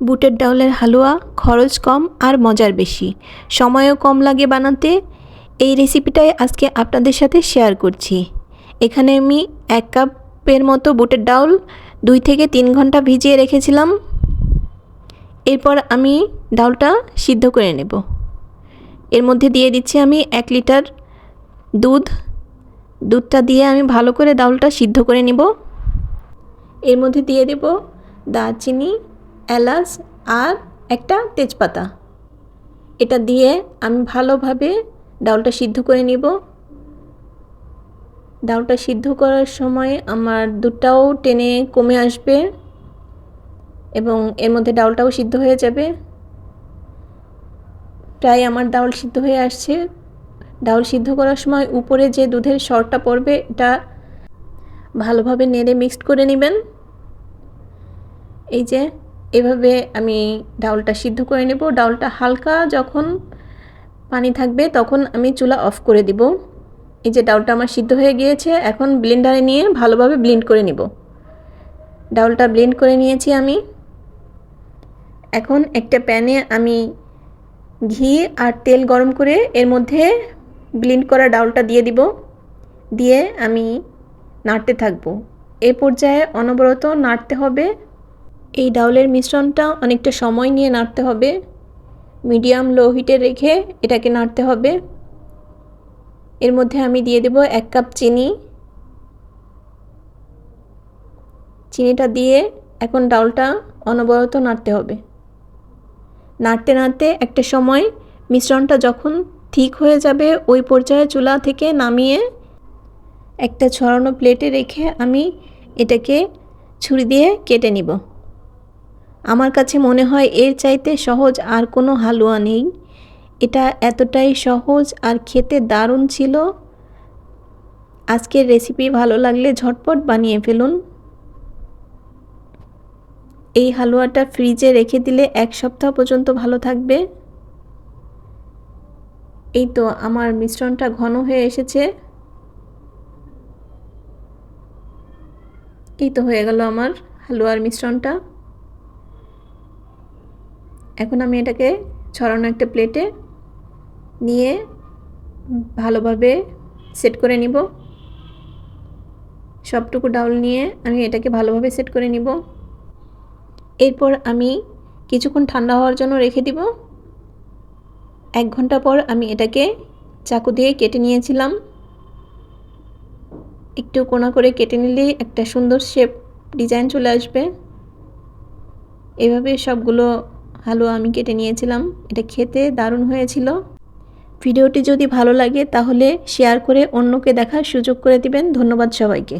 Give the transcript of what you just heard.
বুটের ডাউলের হালুয়া, খরচ কম আর মজার বেশি। সময়ও কম লাগে বানাতে। এই রেসিপিটাই আজকে আপনাদের সাথে শেয়ার করছি। এখানে আমি এক কাপের মতো বুটের ডাউল দুই থেকে তিন ঘণ্টা ভিজিয়ে রেখেছিলাম। এরপর আমি ডাউলটা সিদ্ধ করে নেব। এর মধ্যে দিয়ে দিচ্ছি আমি এক লিটার দুধ। দুধটা দিয়ে আমি ভালো করে ডাউলটা সিদ্ধ করে নিব। এর মধ্যে দিয়ে দেব দারচিনি এলাচ আর একটা তেজপাতা। এটা দিয়ে আমি ভালোভাবে ডাউলটা সিদ্ধ করে নিব। ডাউলটা সিদ্ধ করার সময় আমার দুধটাও টেনে কমে আসবে এবং এর মধ্যে ডাউলটাও সিদ্ধ হয়ে যাবে। প্রায় আমার ডাউল সিদ্ধ হয়ে আসছে। ডাউল সিদ্ধ করার সময় উপরে যে দুধের সরটা পড়বে, এটা ভালোভাবে নেড়ে মিক্সড করে নেবেন। এই যে এভাবে আমি ডাউলটা সিদ্ধ করে নেব। ডাউলটা হালকা যখন পানি থাকবে তখন আমি চুলা অফ করে দিব। এই যে ডাউলটা আমার সিদ্ধ হয়ে গিয়েছে, এখন ব্লেন্ডারে নিয়ে ভালোভাবে ব্লেন্ড করে নিব। ডাউলটা ব্লেন্ড করে নিয়েছি আমি। এখন একটা প্যানে আমি ঘি আর তেল গরম করে এর মধ্যে ব্লেন্ড করা ডাউলটা দিয়ে দিব। দিয়ে আমি নাড়তে থাকব। এ পর্যায়ে অনবরত নাড়তে হবে। এই ডাউলের মিশ্রণটা অনেকটা সময় নিয়ে নাড়তে হবে। মিডিয়াম লো হিটে রেখে এটাকে নাড়তে হবে। এর মধ্যে আমি দিয়ে দেব এক কাপ চিনি। চিনিটা দিয়ে এখন ডাউলটা অনবরত নাড়তে হবে। নাড়তে নাড়তে একটা সময় মিশ্রণটা যখন ঠিক হয়ে যাবে ওই পর্যায়ে চুলা থেকে নামিয়ে একটা ছড়ানো প্লেটে রেখে আমি এটাকে ছুরি দিয়ে কেটে নিব। আমার কাছে মনে হয় এর চাইতে সহজ আর কোনো হালুয়া নেই। এটা এতটাই সহজ আর খেতে দারুণ ছিল। আজকের রেসিপি ভালো লাগলে ঝটপট বানিয়ে ফেলুন। এই হালুয়াটা ফ্রিজে রেখে দিলে এক সপ্তাহ পর্যন্ত ভালো থাকবে। এই তো আমার মিশ্রণটা ঘন হয়ে এসেছে। এই তো হয়ে গেল আমার হালুয়ার মিশ্রণটা। এখন আমি এটাকে ছড়ানো একটা প্লেটে নিয়ে ভালোভাবে সেট করে নিব। সবটুকু ডাউল নিয়ে আমি এটাকে ভালোভাবে সেট করে নিব। এরপর আমি কিছুক্ষণ ঠান্ডা হওয়ার জন্য রেখে দিব। এক ঘণ্টা পর আমি এটাকে চাকু দিয়ে কেটে নিয়েছিলাম। একটু কোনা করে কেটে নিলেই একটা সুন্দর শেপ, ডিজাইন চলে আসবে। এভাবে সবগুলো হালুয়া আমি কেটে নিয়েছিলাম। এটা খেতে দারুণ হয়েছিল। ভিডিওটি যদি ভালো লাগে তাহলে শেয়ার করে অন্যকে দেখার সুযোগ করে দিবেন। ধন্যবাদ সবাইকে।